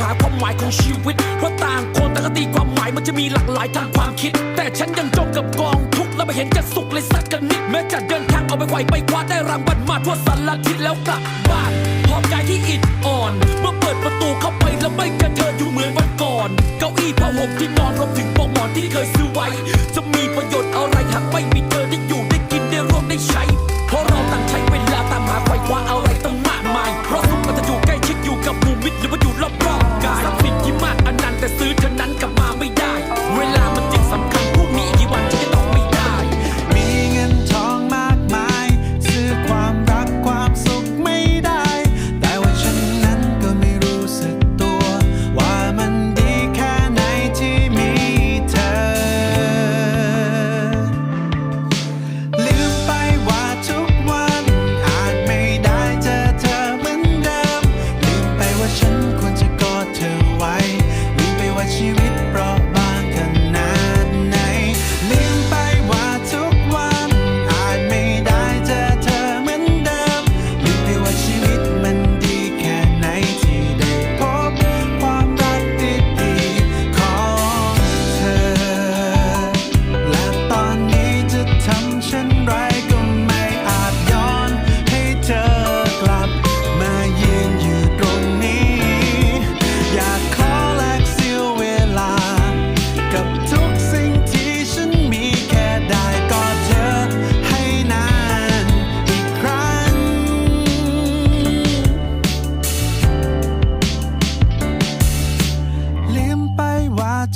หาความหมายของชีวิต เพราะต่างคนแต่ก็ตีความหมายมันจะมีหลากหลายทางความคิด แต่ฉันยังจมกับกองทุกข์แล้วไม่เห็นจะสุขเลยสักกันนิดแม้จะเดินทางเอาไปไหวไปคว้าได้รางวัลมาทั่วสารทิศแล้วกลับบ้านพร้อมใจที่อิดอ่อน เมื่อเปิดประตูเข้าไปแล้วไม่เจอเธออยู่เหมือนวันก่อน เก้าอี้ผ้าห่มที่นอนรวมถึงปลอกหมอนที่เคยซื้อไว้ จะมีประโยชน์อะไร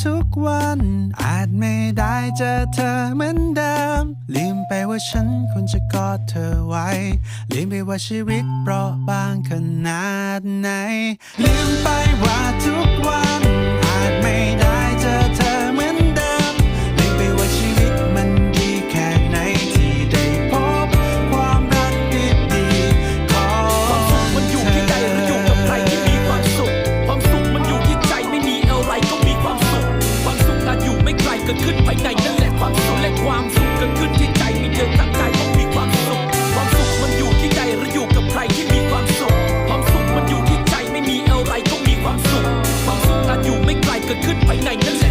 ทุกวัน อาจไม่ได้เจอเธอเหมือนเดิม ลืมไปว่าฉันควรจะกอดเธอไว้ ลืมไปว่าชีวิตเปราะบางขนาดไหนลืม I này